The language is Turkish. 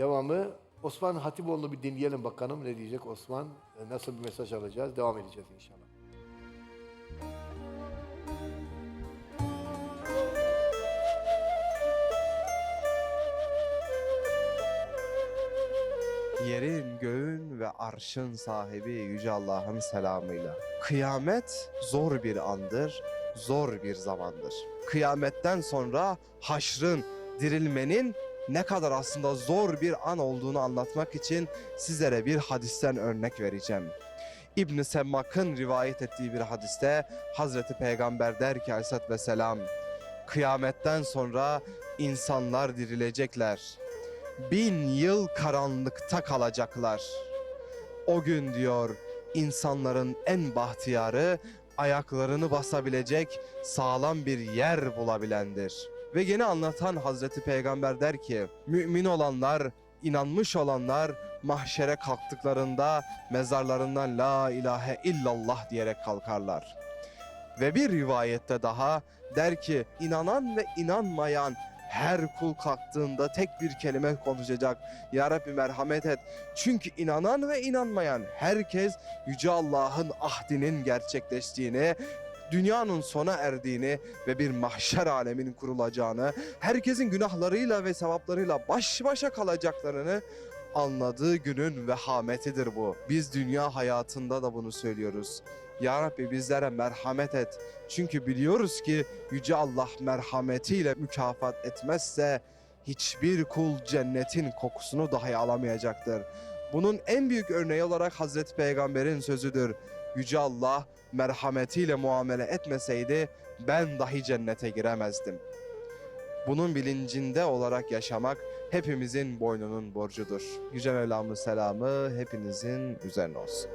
Devamı Osman Hatipoğlu'nu bir dinleyelim bakalım ne diyecek Osman. E, Nasıl bir mesaj alacağız? Devam edeceğiz inşallah. Yerin, göğün ve arşın sahibi Yüce Allah'ın selamıyla. Kıyamet zor bir andır, zor bir zamandır. Kıyametten sonra haşrın, dirilmenin ne kadar aslında zor bir an olduğunu anlatmak için sizlere bir hadisten örnek vereceğim. İbn Semmak'ın rivayet ettiği bir hadiste Hazreti Peygamber der ki aleyhissalatü vesselam kıyametten sonra insanlar dirilecekler bin yıl karanlıkta kalacaklar. O gün diyor insanların en bahtiyarı ayaklarını basabilecek sağlam bir yer bulabilendir. Ve yine anlatan Hazreti Peygamber der ki mümin olanlar, inanmış olanlar mahşere kalktıklarında mezarlarından la ilahe illallah diyerek kalkarlar. Ve bir rivayette daha der ki inanan ve inanmayan her kul kalktığında tek bir kelime konuşacak. Ya Rabbi merhamet et. Çünkü inanan ve inanmayan herkes Yüce Allah'ın ahdinin gerçekleştiğini, dünyanın sona erdiğini ve bir mahşer aleminin kurulacağını, herkesin günahlarıyla ve sevaplarıyla baş başa kalacaklarını anladığı günün vehametidir bu. Biz dünya hayatında da bunu söylüyoruz. Ya Rabbi bizlere merhamet et. Çünkü biliyoruz ki Yüce Allah merhametiyle mükafat etmezse hiçbir kul cennetin kokusunu dahi alamayacaktır. Bunun en büyük örneği olarak Hazreti Peygamber'in sözüdür. Yüce Allah merhametiyle muamele etmeseydi ben dahi cennete giremezdim. Bunun bilincinde olarak yaşamak hepimizin boynunun borcudur. Yüce Mevlam'ın selamı hepinizin üzerine olsun.